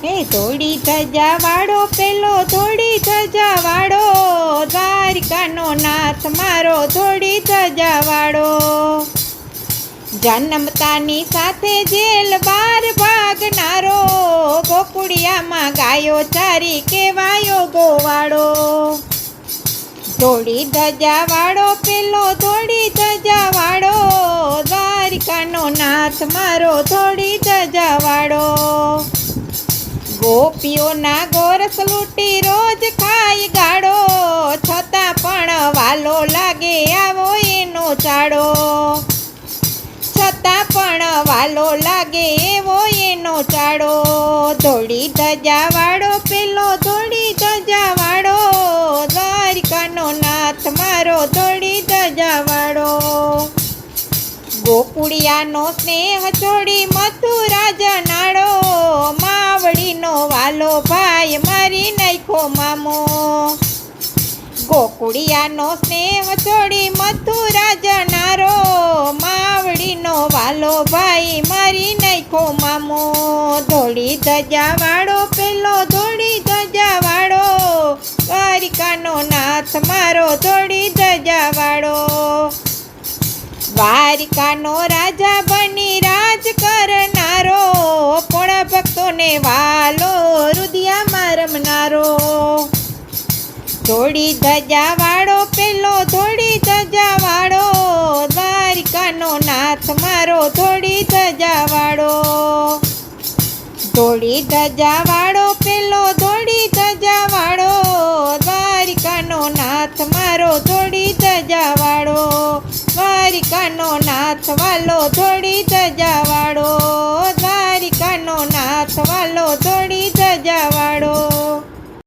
એ ધોળી ધજા વાળો પેલો થોડી ધજા વાળો દ્વારિકાનો નાથ, મારો ધોડી ધજા વાળો જન્મતાની સાથે જેલ બાર ભાગનારો ગોકુડિયામાં ગાયો ચારી કેવાયો ગોવાળો. ધોડી ધજા વાળો પેલો થોડી ધજા વાળો દ્વારકાનો નાથ, મારો ધોડી ધજા વાળો ગોપીઓના ગોરસ લૂંટી રોજ ખાય ગાળો. છતાં પણ વાલો લાગે આવો એનો ચાડો છતાં પણ વાલો લાગે એવો એનો ચાડો ધોળી ધજા વાળો પેલો ધોળી ધજા વાળો દ્વારિકાનો નાથ મારો ધોળી ધજા વાળો ગોકુળિયાનો સ્નેહ છોડી વાલો ભાઈ મારી નાખો મામો. ગોકુળિયાનો સ્નેહ છોડી મથુરા જનારો માવડીનો વાલો ભાઈ મારી નાખો મામો. ધોળી ધજાવાળો, પેલો ધોળી ધજાવાળો, દ્વારિકાનો નાથ મારો ધોળી ધજાવાળો. દ્વારિકાનો રાજા બની રાજ કરનારો થોડી ધજા વાળો પેલો થોડી ધજા વાળો દ્વારિકાનો નાથ મારો વાળો ધજાવાળો. ધજા વાળો પેલો થોડી ધજા વાળો દ્વારિકાનો નાથ મારો ધોળી ધજા વાળો દ્વારિકાનો નાથ વાલો થોડી ધજા વાળો દ્વારિકાનો નાથ વાલો થોડી ધજા